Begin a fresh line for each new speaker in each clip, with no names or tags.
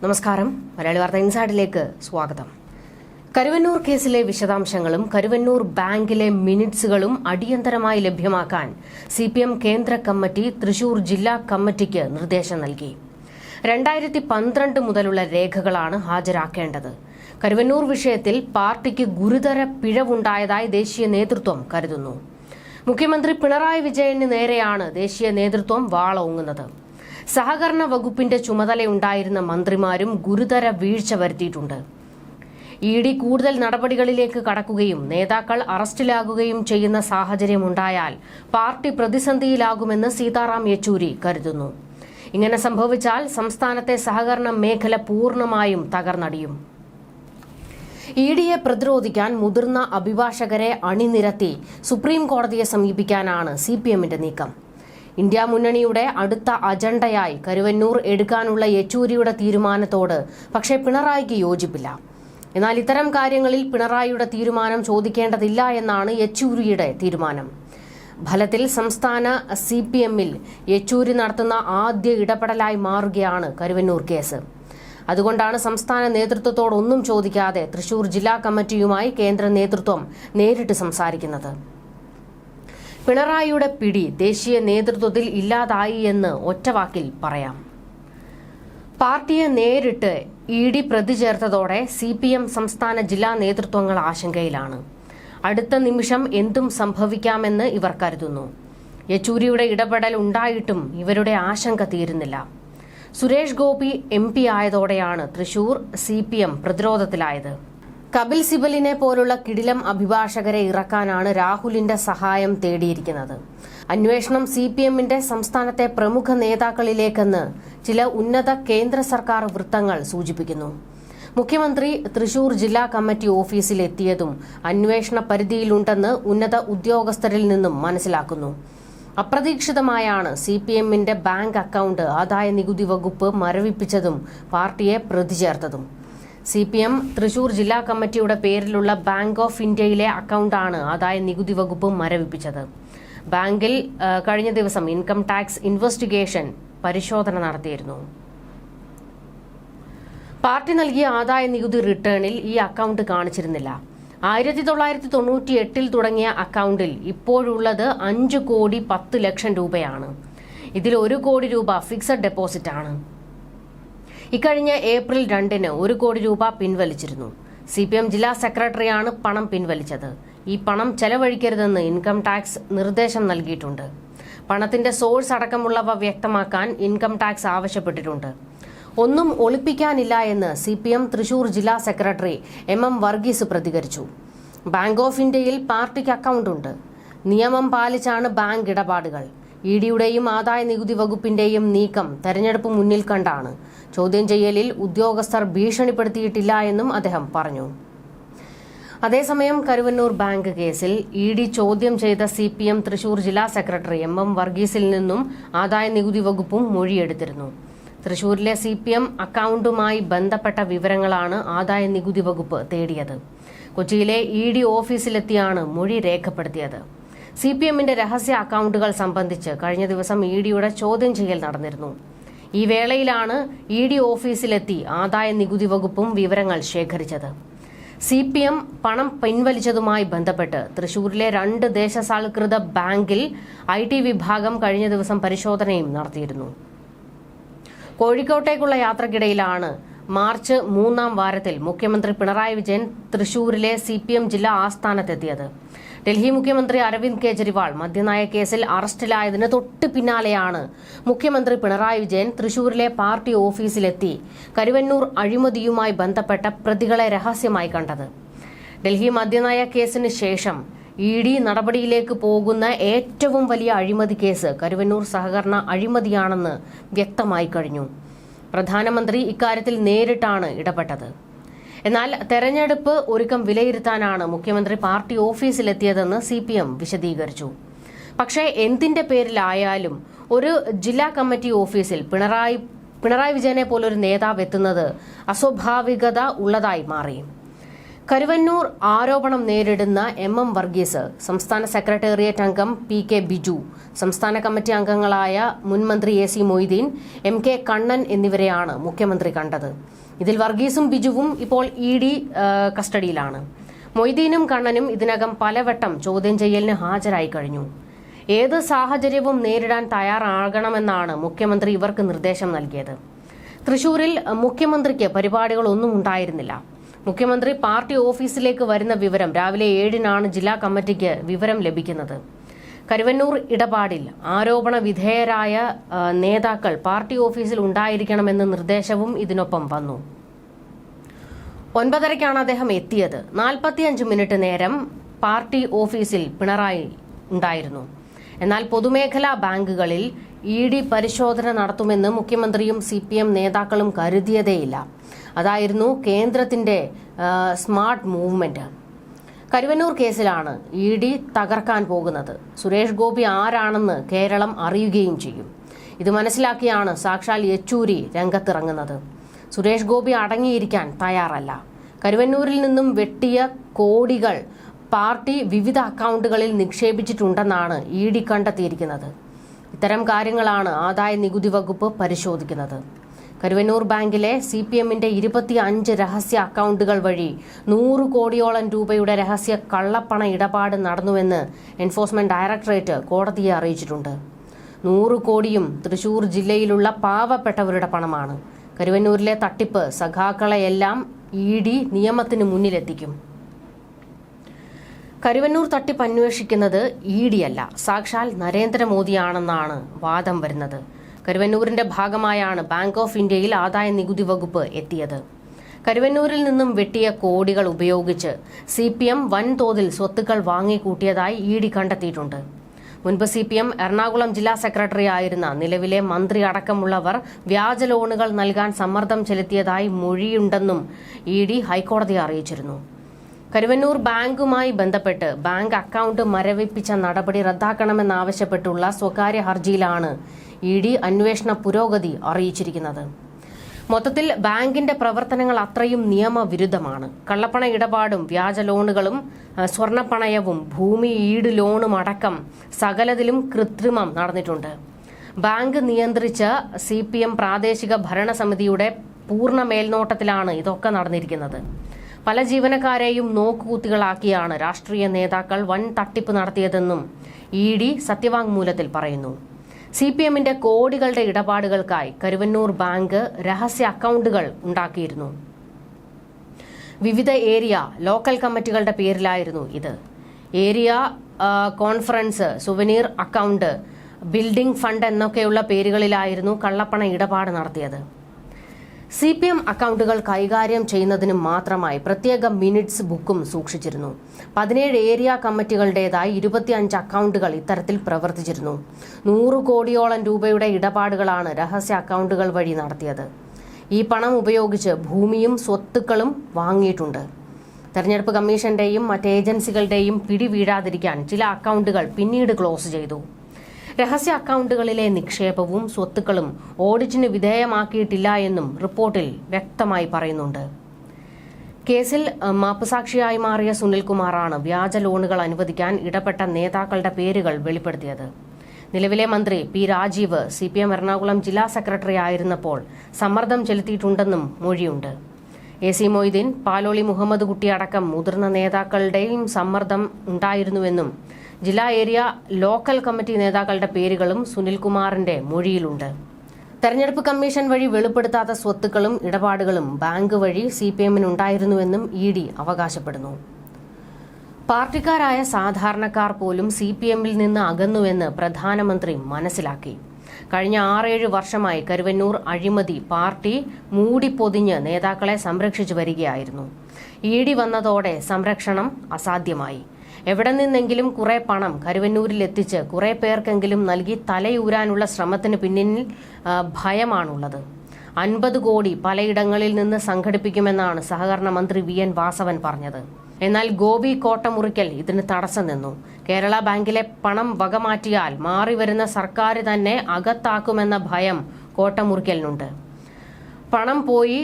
നമസ്കാരം. മലയാളി വാർത്ത ഇൻസൈഡിലേക്ക് സ്വാഗതം. കരുവന്നൂർ കേസിലെ വിശദാംശങ്ങളും കരുവന്നൂർ ബാങ്കിലെ മിനിറ്റ്സുകളും അടിയന്തരമായി ലഭ്യമാക്കാൻ സി പി എം കേന്ദ്ര കമ്മിറ്റി തൃശൂർ ജില്ലാ കമ്മിറ്റിക്ക് നിർദ്ദേശം നൽകി. രണ്ടായിരത്തി പന്ത്രണ്ട് മുതലുള്ള രേഖകളാണ് ഹാജരാക്കേണ്ടത്. കരുവന്നൂർ വിഷയത്തിൽ പാർട്ടിക്ക് ഗുരുതര പിഴവുണ്ടായതായി ദേശീയ നേതൃത്വം കരുതുന്നു. മുഖ്യമന്ത്രി പിണറായി വിജയന് നേരെയാണ് ദേശീയ നേതൃത്വം വാളോങ്ങുന്നത്. സഹകരണ വകുപ്പിന്റെ ചുമതലയുണ്ടായിരുന്ന മന്ത്രിമാരും ഗുരുതര വീഴ്ച വരുത്തിയിട്ടുണ്ട്. ഇ ഡി കൂടുതൽ നടപടികളിലേക്ക് കടക്കുകയും നേതാക്കൾ അറസ്റ്റിലാകുകയും ചെയ്യുന്ന സാഹചര്യമുണ്ടായാൽ പാർട്ടി പ്രതിസന്ധിയിലാകുമെന്ന് സീതാറാം യെച്ചൂരി കരുതുന്നു. ഇങ്ങനെ സംഭവിച്ചാൽ സംസ്ഥാനത്തെ സഹകരണ മേഖല പൂർണമായും തകർന്നടിയും. ഇ ഡിയെ പ്രതിരോധിക്കാൻ മുതിർന്ന അഭിഭാഷകരെ അണിനിരത്തി സുപ്രീം കോടതിയെ സമീപിക്കാനാണ് സി പി എമ്മിന്റെ നീക്കം. ഇന്ത്യ മുന്നണിയുടെ അടുത്ത അജണ്ടയായി കരുവന്നൂർ എടുക്കാനുള്ള യെച്ചൂരിയുടെ തീരുമാനത്തോട് പക്ഷേ പിണറായിക്ക് യോജിപ്പില്ല. എന്നാൽ ഇത്തരം കാര്യങ്ങളിൽ പിണറായിയുടെ തീരുമാനം ചോദിക്കേണ്ടതില്ല എന്നാണ് യെച്ചൂരിയുടെ തീരുമാനം. ഫലത്തിൽ സംസ്ഥാന സി പി എമ്മിൽ യെച്ചൂരി നടത്തുന്ന ആദ്യ ഇടപെടലായി മാറുകയാണ് കരുവന്നൂർ കേസ്. അതുകൊണ്ടാണ് സംസ്ഥാന നേതൃത്വത്തോടൊന്നും ചോദിക്കാതെ തൃശൂർ ജില്ലാ കമ്മിറ്റിയുമായി കേന്ദ്ര നേതൃത്വം നേരിട്ട് സംസാരിക്കുന്നത്. പിണറായിയുടെ പിടി ദേശീയ നേതൃത്വത്തിൽ ഇല്ലാതായി എന്ന് ഒറ്റവാക്കിൽ പറയാം. പാർട്ടിയെ നേരിട്ട് ഇ ഡി പ്രതി ചേർത്തതോടെ സി പി എം സംസ്ഥാന ജില്ലാ നേതൃത്വങ്ങൾ ആശങ്കയിലാണ്. അടുത്ത നിമിഷം എന്തും സംഭവിക്കാമെന്ന് ഇവർ കരുതുന്നു. യെച്ചൂരിയുടെ ഇടപെടൽ ഉണ്ടായിട്ടും ഇവരുടെ ആശങ്ക തീരുന്നില്ല. സുരേഷ് ഗോപി എം പി ആയതോടെയാണ് തൃശൂർ സി പി എം പ്രതിരോധത്തിലായത്. കപിൽ സിബലിനെ പോലുള്ള കിടിലം അഭിഭാഷകരെ ഇറക്കാനാണ് രാഹുലിന്റെ സഹായം തേടിയിരിക്കുന്നത്. അന്വേഷണം സി പി എമ്മിന്റെ സംസ്ഥാനത്തെ പ്രമുഖ നേതാക്കളിലേക്കെന്ന് ചില ഉന്നത കേന്ദ്ര സർക്കാർ വൃത്തങ്ങൾ സൂചിപ്പിക്കുന്നു. മുഖ്യമന്ത്രി തൃശൂർ ജില്ലാ കമ്മിറ്റി ഓഫീസിൽ എത്തിയതും അന്വേഷണ പരിധിയിലുണ്ടെന്ന് ഉന്നത ഉദ്യോഗസ്ഥരിൽ നിന്നും മനസ്സിലാക്കുന്നു. അപ്രതീക്ഷിതമായാണ് സി പി എമ്മിന്റെ ബാങ്ക് അക്കൗണ്ട് ആദായ നികുതി വകുപ്പ് മരവിപ്പിച്ചതും പാർട്ടിയെ പ്രതി ചേർത്തതും. സി പി എം തൃശൂർ ജില്ലാ കമ്മിറ്റിയുടെ പേരിലുള്ള ബാങ്ക് ഓഫ് ഇന്ത്യയിലെ അക്കൗണ്ടാണ് ആദായ നികുതി വകുപ്പ് മരവിപ്പിച്ചത്. ബാങ്കിൽ കഴിഞ്ഞ ദിവസം ഇൻകം ടാക്സ് ഇൻവെസ്റ്റിഗേഷൻ പരിശോധന നടത്തിയിരുന്നു. പാർട്ടി നൽകിയ ആദായ നികുതി റിട്ടേണിൽ ഈ അക്കൗണ്ട് കാണിച്ചിരുന്നില്ല. ആയിരത്തി തൊള്ളായിരത്തി തൊണ്ണൂറ്റി എട്ടിൽ തുടങ്ങിയ അക്കൗണ്ടിൽ ഇപ്പോഴുള്ളത് അഞ്ച് കോടി പത്ത് ലക്ഷം രൂപയാണ്. ഇതിൽ ഒരു കോടി രൂപ ഫിക്സഡ് ഡെപ്പോസിറ്റ് ആണ് ഇക്കഴിഞ്ഞ ഏപ്രിൽ രണ്ടിന് ഒരു കോടി രൂപ പിൻവലിച്ചിരുന്നു. സി പി എം ജില്ലാ സെക്രട്ടറിയാണ് പണം പിൻവലിച്ചത്. ഈ പണം ചെലവഴിക്കരുതെന്ന് ഇൻകം ടാക്സ് നിർദ്ദേശം നൽകിയിട്ടുണ്ട്. പണത്തിന്റെ സോഴ്സ് അടക്കമുള്ളവ വ്യക്തമാക്കാൻ ഇൻകം ടാക്സ് ആവശ്യപ്പെട്ടിട്ടുണ്ട്. ഒന്നും ഒളിപ്പിക്കാനില്ല എന്ന് സി പി എം തൃശൂർ ജില്ലാ സെക്രട്ടറി എം എം വർഗീസ് പ്രതികരിച്ചു. ബാങ്ക് ഓഫ് ഇന്ത്യയിൽ പാർട്ടിക്ക് അക്കൗണ്ട് ഉണ്ട് നിയമം പാലിച്ചാണ് ബാങ്ക് ഇടപാടുകൾ. ഇ ഡിയുടെയും ആദായ നികുതി വകുപ്പിന്റെയും നീക്കം തെരഞ്ഞെടുപ്പ് മുന്നിൽ കണ്ടാണ്. ചോദ്യം ചെയ്യലിൽ ഉദ്യോഗസ്ഥർ ഭീഷണിപ്പെടുത്തിയിട്ടില്ല എന്നും അദ്ദേഹം പറഞ്ഞു. അതേസമയം കരുവന്നൂർ ബാങ്ക് കേസിൽ ഇ ഡി ചോദ്യം ചെയ്ത സി പി എം തൃശൂർ ജില്ലാ സെക്രട്ടറി എം എം വർഗീസിൽ നിന്നും ആദായ നികുതി വകുപ്പും മൊഴിയെടുത്തിരുന്നു. തൃശൂരിലെ സി പി എം അക്കൗണ്ടുമായി ബന്ധപ്പെട്ട വിവരങ്ങളാണ് ആദായ നികുതി വകുപ്പ് തേടിയത്. കൊച്ചിയിലെ ഇ ഡി ഓഫീസിലെത്തിയാണ് മൊഴി രേഖപ്പെടുത്തിയത്. സി പി എമ്മിന്റെ രഹസ്യ അക്കൗണ്ടുകൾ സംബന്ധിച്ച് കഴിഞ്ഞ ദിവസം ഇ ഡിയുടെ ചോദ്യം ചെയ്യൽ നടന്നിരുന്നു. ഈ വേളയിലാണ് ഇ ഡി ഓഫീസിലെത്തി ആദായ നികുതി വകുപ്പും വിവരങ്ങൾ ശേഖരിച്ചത്. സി പി എം പണം പിൻവലിച്ചതുമായി ബന്ധപ്പെട്ട് തൃശൂരിലെ രണ്ട് ദേശസാൽകൃത ബാങ്കിൽ ഐ ടി വിഭാഗം കഴിഞ്ഞ ദിവസം പരിശോധനയും നടത്തിയിരുന്നു. കോഴിക്കോട്ടേക്കുള്ള യാത്രക്കിടയിലാണ് മാർച്ച് മൂന്നാം വാരത്തിൽ മുഖ്യമന്ത്രി പിണറായി വിജയൻ തൃശൂരിലെ സി പി എം ജില്ലാ ആസ്ഥാനത്തെത്തിയത്. ഡൽഹി മുഖ്യമന്ത്രി അരവിന്ദ് കെജ്രിവാൾ മദ്യനയ കേസിൽ അറസ്റ്റിലായതിന് തൊട്ട് പിന്നാലെയാണ് മുഖ്യമന്ത്രി പിണറായി വിജയൻ തൃശൂരിലെ പാർട്ടി ഓഫീസിലെത്തി കരുവന്നൂർ അഴിമതിയുമായി ബന്ധപ്പെട്ട പ്രതികളെ രഹസ്യമായി കണ്ടത്. ഡൽഹി മദ്യനയ കേസിന് ശേഷം ഇ ഡി നടപടിയിലേക്ക് പോകുന്ന ഏറ്റവും വലിയ അഴിമതി കേസ് കരുവന്നൂർ സഹകരണ അഴിമതിയാണെന്ന് വ്യക്തമായി കഴിഞ്ഞു. പ്രധാനമന്ത്രി ഇക്കാര്യത്തിൽ നേരിട്ടാണ് ഇടപെട്ടത്. എന്നാൽ തെരഞ്ഞെടുപ്പ് ഒരുക്കം വിലയിരുത്താനാണ് മുഖ്യമന്ത്രി പാർട്ടി ഓഫീസിലെത്തിയതെന്ന് സി പി എം വിശദീകരിച്ചു. പക്ഷേ എന്തിന്റെ പേരിലായാലും ഒരു ജില്ലാ കമ്മിറ്റി ഓഫീസിൽ പിണറായി പിണറായി വിജയനെ പോലൊരു നേതാവ് എത്തുന്നത് അസ്വാഭാവികത ഉള്ളതായി മാറി. കരുവന്നൂർ ആരോപണം നേരിടുന്ന എം എം വർഗീസ് സംസ്ഥാന സെക്രട്ടേറിയറ്റ് അംഗം പി കെ ബിജു സംസ്ഥാന കമ്മിറ്റി അംഗങ്ങളായ മുൻമന്ത്രി A C Moideen M K Kannan എന്നിവരെയാണ് മുഖ്യമന്ത്രി കണ്ടത്. ഇതിൽ വർഗീസും ബിജുവും ഇപ്പോൾ ഇ ഡി കസ്റ്റഡിയിലാണ്. മൊയ്തീനും കണ്ണനും ഇതിനകം പലവട്ടം ചോദ്യം ചെയ്യലിന് ഹാജരായി കഴിഞ്ഞു. ഏത് സാഹചര്യവും നേരിടാൻ തയ്യാറാകണമെന്നാണ് മുഖ്യമന്ത്രി ഇവർക്ക് നിർദ്ദേശം നൽകിയത്. തൃശൂരിൽ മുഖ്യമന്ത്രിക്ക് പരിപാടികളൊന്നും ഉണ്ടായിരുന്നില്ല. മുഖ്യമന്ത്രി പാർട്ടി ഓഫീസിലേക്ക് വരുന്ന വിവരം രാവിലെ ഏഴിനാണ് ജില്ലാ കമ്മിറ്റിക്ക് വിവരം ലഭിക്കുന്നത്. കരുവന്നൂർ ഇടപാടിൽ ആരോപണ വിധേയരായ നേതാക്കൾ പാർട്ടി ഓഫീസിൽ ഉണ്ടായിരിക്കണമെന്ന നിർദ്ദേശവും ഇതിനൊപ്പം വന്നു. ഒൻപതരയ്ക്കാണ് അദ്ദേഹം എത്തിയത്. നാൽപ്പത്തിയഞ്ച് മിനിറ്റ് നേരം പാർട്ടി ഓഫീസിൽ പിണറായി ഉണ്ടായിരുന്നു. എന്നാൽ പൊതുമേഖലാ ബാങ്കുകളിൽ ഇ ഡി പരിശോധന നടത്തുമെന്ന് മുഖ്യമന്ത്രിയും സി പി എം നേതാക്കളും കരുതിയതേയില്ല. അതായിരുന്നു കേന്ദ്രത്തിന്റെ സ്മാർട്ട് മൂവ്മെന്റ്. കരുവന്നൂർ കേസിലാണ് ഇ ഡി തകർക്കാൻ പോകുന്നത്. സുരേഷ് ഗോപി ആരാണെന്ന് കേരളം അറിയുകയും ചെയ്യും. ഇത് മനസ്സിലാക്കിയാണ് സാക്ഷാൽ യെച്ചൂരി രംഗത്തിറങ്ങുന്നത്. സുരേഷ് ഗോപി അടങ്ങിയിരിക്കാൻ തയ്യാറല്ല. കരുവന്നൂരിൽ നിന്നും വെട്ടിയ കോടികൾ പാർട്ടി വിവിധ അക്കൗണ്ടുകളിൽ നിക്ഷേപിച്ചിട്ടുണ്ടെന്നാണ് ഇ ഡി കണ്ടെത്തിയിരിക്കുന്നത്. ഇത്തരം കാര്യങ്ങളാണ് ആദായ നികുതി വകുപ്പ് പരിശോധിക്കുന്നത്. കരുവന്നൂർ ബാങ്കിലെ സി പി എമ്മിന്റെ ഇരുപത്തി അഞ്ച് രഹസ്യ അക്കൗണ്ടുകൾ വഴി നൂറ് കോടിയോളം രൂപയുടെ രഹസ്യ കള്ളപ്പണ ഇടപാട് നടന്നുവെന്ന് എൻഫോഴ്സ്മെന്റ് ഡയറക്ടറേറ്റ് കോടതിയെ അറിയിച്ചിട്ടുണ്ട്. നൂറ് കോടിയും തൃശൂർ ജില്ലയിലുള്ള പാവപ്പെട്ടവരുടെ പണമാണ്. കരുവന്നൂരിലെ തട്ടിപ്പ് സഖാക്കളെയെല്ലാം ഇ ഡി നിയമത്തിന് മുന്നിലെത്തിക്കും. കരുവന്നൂർ തട്ടിപ്പ് അന്വേഷിക്കുന്നത് ഇ ഡി അല്ല. സാക്ഷാൽ നരേന്ദ്രമോദിയാണെന്നാണ് വാദം വരുന്നത്. കരുവന്നൂരിന്റെ ഭാഗമായാണ് ബാങ്ക് ഓഫ് ഇന്ത്യയിൽ ആദായ നികുതി വകുപ്പ് എത്തിയത്. കരുവന്നൂരിൽ നിന്നും വെട്ടിയ കോടികൾ ഉപയോഗിച്ച് സി പി എം വൻതോതിൽ സ്വത്തുക്കൾ വാങ്ങിക്കൂട്ടിയതായി ഇ ഡി കണ്ടെത്തിയിട്ടുണ്ട്. മുൻപ് സി പി എം എറണാകുളം ജില്ലാ സെക്രട്ടറി ആയിരുന്ന നിലവിലെ മന്ത്രി അടക്കമുള്ളവർ വ്യാജ ലോണുകൾ നൽകാൻ സമ്മർദ്ദം ചെലുത്തിയതായി മൊഴിയുണ്ടെന്നും ഇ ഡി ഹൈക്കോടതിയെ അറിയിച്ചിരുന്നു. കരുവന്നൂർ ബാങ്കുമായി ബന്ധപ്പെട്ട് ബാങ്ക് അക്കൗണ്ട് മരവിപ്പിച്ച നടപടി റദ്ദാക്കണമെന്നാവശ്യപ്പെട്ടുള്ള സ്വകാര്യ ഹർജിയിലാണ് ഇ ഡി അന്വേഷണ പുരോഗതി അറിയിച്ചിരിക്കുന്നത്. മൊത്തത്തിൽ ബാങ്കിന്റെ പ്രവർത്തനങ്ങൾ അത്രയും നിയമവിരുദ്ധമാണ്. കള്ളപ്പണ ഇടപാടും വ്യാജ ലോണുകളും സ്വർണപ്പണയവും ഭൂമി ഈട് ലോണും അടക്കം സകലതിലും കൃത്രിമം നടന്നിട്ടുണ്ട്. ബാങ്ക് നിയന്ത്രിച്ച സി പ്രാദേശിക ഭരണസമിതിയുടെ പൂർണ മേൽനോട്ടത്തിലാണ് ഇതൊക്കെ നടന്നിരിക്കുന്നത്. പല ജീവനക്കാരെയും നോക്കുകുത്തികളാക്കിയാണ് രാഷ്ട്രീയ നേതാക്കൾ വൻ തട്ടിപ്പ് നടത്തിയതെന്നും ഇ ഡി സത്യവാങ്മൂലത്തിൽ പറയുന്നു. സി പി എമ്മിന്റെ കോടികളുടെ ഇടപാടുകൾക്കായി കരുവന്നൂർ ബാങ്ക് രഹസ്യ അക്കൗണ്ടുകൾ ഉണ്ടാക്കിയിരുന്നു. വിവിധ ഏരിയ ലോക്കൽ കമ്മിറ്റികളുടെ പേരിലായിരുന്നു ഇത്. Area conference souvenir account building fund എന്നൊക്കെയുള്ള പേരുകളിലായിരുന്നു കള്ളപ്പണ ഇടപാട് നടത്തിയത്. സി പി എം അക്കൗണ്ടുകൾ കൈകാര്യം ചെയ്യുന്നതിന് മാത്രമായി പ്രത്യേക മിനിറ്റ്സ് ബുക്കും സൂക്ഷിച്ചിരുന്നു. പതിനേഴ് ഏരിയ കമ്മിറ്റികളുടേതായി ഇരുപത്തിയഞ്ച് അക്കൗണ്ടുകൾ ഇത്തരത്തിൽ പ്രവർത്തിച്ചിരുന്നു. നൂറ് കോടിയോളം രൂപയുടെ ഇടപാടുകളാണ് രഹസ്യ അക്കൗണ്ടുകൾ വഴി നടത്തിയത്. ഈ പണം ഉപയോഗിച്ച് ഭൂമിയും സ്വത്തുക്കളും വാങ്ങിയിട്ടുണ്ട്. തെരഞ്ഞെടുപ്പ് കമ്മീഷന്റെയും മറ്റ് ഏജൻസികളുടെയും പിടി വീഴാതിരിക്കാൻ ചില അക്കൗണ്ടുകൾ പിന്നീട് ക്ലോസ് ചെയ്തു. രഹസ്യ അക്കൗണ്ടുകളിലെ നിക്ഷേപവും സ്വത്തുക്കളും ഓഡിറ്റിന് വിധേയമാക്കിയിട്ടില്ല എന്നും റിപ്പോർട്ടിൽ വ്യക്തമായി പറയുന്നുണ്ട്. കേസിൽ മാപ്പുസാക്ഷിയായി മാറിയ സുനിൽകുമാറാണ് വ്യാജ ലോണുകൾ അനുവദിക്കാൻ ഇടപെട്ട നേതാക്കളുടെ പേരുകൾ വെളിപ്പെടുത്തിയത്. നിലവിലെ മന്ത്രി P Rajeev C P M Ernakulam ജില്ലാ സെക്രട്ടറി ആയിരുന്നപ്പോൾ സമ്മർദ്ദം ചെലുത്തിയിട്ടുണ്ടെന്നും മൊഴിയുണ്ട്. എ സി മൊയ്തീൻ പാലോളി മുഹമ്മദ് കുട്ടി അടക്കം മുതിർന്ന നേതാക്കളുടെയും സമ്മർദ്ദം ഉണ്ടായിരുന്നുവെന്നും ജില്ലാ ഏരിയ ലോക്കൽ കമ്മിറ്റി നേതാക്കളുടെ പേരുകളും സുനിൽകുമാറിന്റെ മൊഴിയിലുണ്ട്. തെരഞ്ഞെടുപ്പ് കമ്മീഷൻ വഴി വെളിപ്പെടുത്താത്ത സ്വത്തുക്കളും ഇടപാടുകളും ബാങ്ക് വഴി സി പി എമ്മിനുണ്ടായിരുന്നുവെന്നും ഇ ഡി അവകാശപ്പെടുന്നു. പാർട്ടിക്കാരായ സാധാരണക്കാർ പോലും സി പി എമ്മിൽ നിന്ന് അകന്നുവെന്ന് പ്രധാനമന്ത്രി മനസ്സിലാക്കി. കഴിഞ്ഞ ആറേഴ് വർഷമായി കരുവന്നൂർ അഴിമതി പാർട്ടി മൂടിപ്പൊതിഞ്ഞ് നേതാക്കളെ സംരക്ഷിച്ചു വരികയായിരുന്നു. ഇ ഡി വന്നതോടെ സംരക്ഷണം അസാധ്യമായി. എവിടെ നിന്നെങ്കിലും കുറെ പണം കരുവന്നൂരിൽ എത്തിച്ച് കുറെ പേർക്കെങ്കിലും നൽകി തലയൂരാനുള്ള ശ്രമത്തിന് പിന്നിൽ ഭയമാണുള്ളത്. അൻപത് കോടി പലയിടങ്ങളിൽ നിന്ന് സംഘടിപ്പിക്കുമെന്നാണ് സഹകരണ മന്ത്രി വി. എൻ. വാസവൻ പറഞ്ഞത്. എന്നാൽ ഗോപി കോട്ടമുറിക്കൽ ഇതിന് തടസ്സം നിന്നു. കേരള ബാങ്കിലെ പണം വകമാറ്റിയാൽ മാറിവരുന്ന സർക്കാർ തന്നെ അകത്താക്കുമെന്ന ഭയം കോട്ടമുറിക്കലിനുണ്ട്. പണം പോയി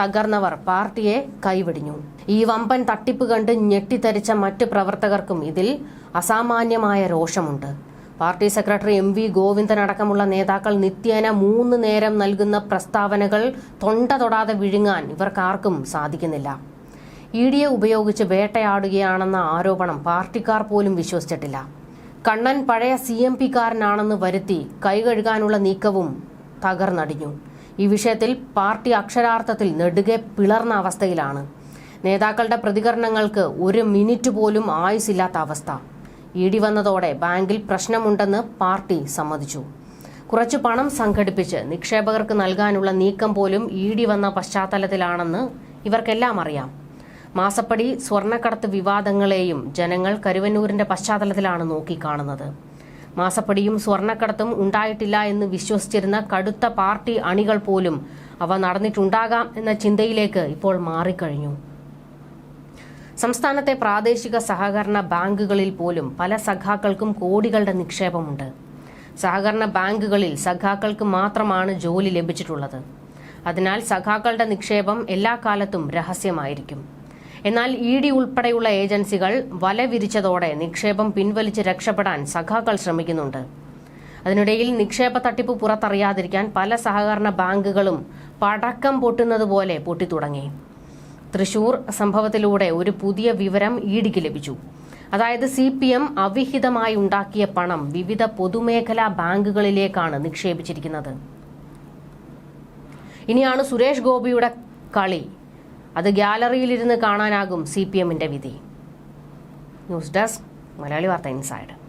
തകർന്നവർ പാർട്ടിയെ കൈവെടിഞ്ഞു. ഈ വമ്പൻ തട്ടിപ്പ് കണ്ട് ഞെട്ടിത്തരിച്ച മറ്റ് പ്രവർത്തകർക്കും ഇതിൽ അസാമാന്യമായ രോഷമുണ്ട്. Party secretary M V Govindan അടക്കമുള്ള നേതാക്കൾ നിത്യേന മൂന്ന് നേരം നൽകുന്ന പ്രസ്താവനകൾ തൊണ്ട തൊടാതെ വിഴുങ്ങാൻ ഇവർക്കാർക്കും സാധിക്കുന്നില്ല. ഇ ഡിയെ ഉപയോഗിച്ച് വേട്ടയാടുകയാണെന്ന ആരോപണം പാർട്ടിക്കാർ പോലും വിശ്വസിച്ചിട്ടില്ല. കണ്ണൻ പഴയ സി എം പിക്കാരനാണെന്ന് വരുത്തി കൈകഴുകാനുള്ള നീക്കവും തകർന്നടിഞ്ഞു. ഈ വിഷയത്തിൽ പാർട്ടി അക്ഷരാർത്ഥത്തിൽ നെടുകെ പിളർന്ന അവസ്ഥയിലാണ്. നേതാക്കളുടെ പ്രതികരണങ്ങൾക്ക് ഒരു മിനിറ്റ് പോലും ആയുസില്ലാത്ത അവസ്ഥ. ഇ ഡി വന്നതോടെ ബാങ്കിൽ പ്രശ്നമുണ്ടെന്ന് പാർട്ടി സമ്മതിച്ചു. കുറച്ച് പണം സംഘടിപ്പിച്ച് നിക്ഷേപകർക്ക് നൽകാനുള്ള നീക്കം പോലും ഇ ഡി വന്ന പശ്ചാത്തലത്തിലാണെന്ന് ഇവർക്കെല്ലാം അറിയാം. മാസപ്പടി സ്വർണക്കടത്ത് വിവാദങ്ങളെയും ജനങ്ങൾ കരുവന്നൂരിന്റെ പശ്ചാത്തലത്തിലാണ് നോക്കിക്കാണുന്നത്. മാസപ്പടിയും സ്വർണക്കടത്തും ഉണ്ടായിട്ടില്ല എന്ന് വിശ്വസിച്ചിരുന്ന കടുത്ത പാർട്ടി അണികൾ പോലും അവ നടന്നിട്ടുണ്ടാകാം എന്ന ചിന്തയിലേക്ക് ഇപ്പോൾ മാറിക്കഴിഞ്ഞു. സംസ്ഥാനത്തെ പ്രാദേശിക സഹകരണ ബാങ്കുകളിൽ പോലും പല സഖാക്കൾക്കും കോടികളുടെ നിക്ഷേപമുണ്ട്. സഹകരണ ബാങ്കുകളിൽ സഖാക്കൾക്ക് മാത്രമാണ് ജോലി ലഭിച്ചിട്ടുള്ളത്. അതിനാൽ സഖാക്കളുടെ നിക്ഷേപം എല്ലാ കാലത്തും രഹസ്യമായിരിക്കും. എന്നാൽ ഇ ഡി ഉൾപ്പെടെയുള്ള ഏജൻസികൾ വല വിരിച്ചതോടെ നിക്ഷേപം പിൻവലിച്ച് രക്ഷപ്പെടാൻ സഖാക്കൾ ശ്രമിക്കുന്നുണ്ട്. അതിനിടയിൽ നിക്ഷേപ തട്ടിപ്പ് പുറത്തറിയാതിരിക്കാൻ പല സഹകരണ ബാങ്കുകളും പടക്കം പൊട്ടുന്നത് പോലെ പൊട്ടിത്തുടങ്ങി. തൃശൂർ സംഭവത്തിലൂടെ ഒരു പുതിയ വിവരം ഇഡിക്ക് ലഭിച്ചു. അതായത് സി പി എം അവിഹിതമായി ഉണ്ടാക്കിയ പണം വിവിധ പൊതുമേഖലാ ബാങ്കുകളിലേക്കാണ് നിക്ഷേപിച്ചിരിക്കുന്നത്. ഇനിയാണ് സുരേഷ് ഗോപിയുടെ കളി. അത് ഗ്യാലറിയിലിരുന്ന് കാണാനാകും സി പി എമ്മിന്റെ വിധി. ന്യൂസ് ഡെസ്ക് മലയാളി വാർത്ത ഇൻസൈഡ്.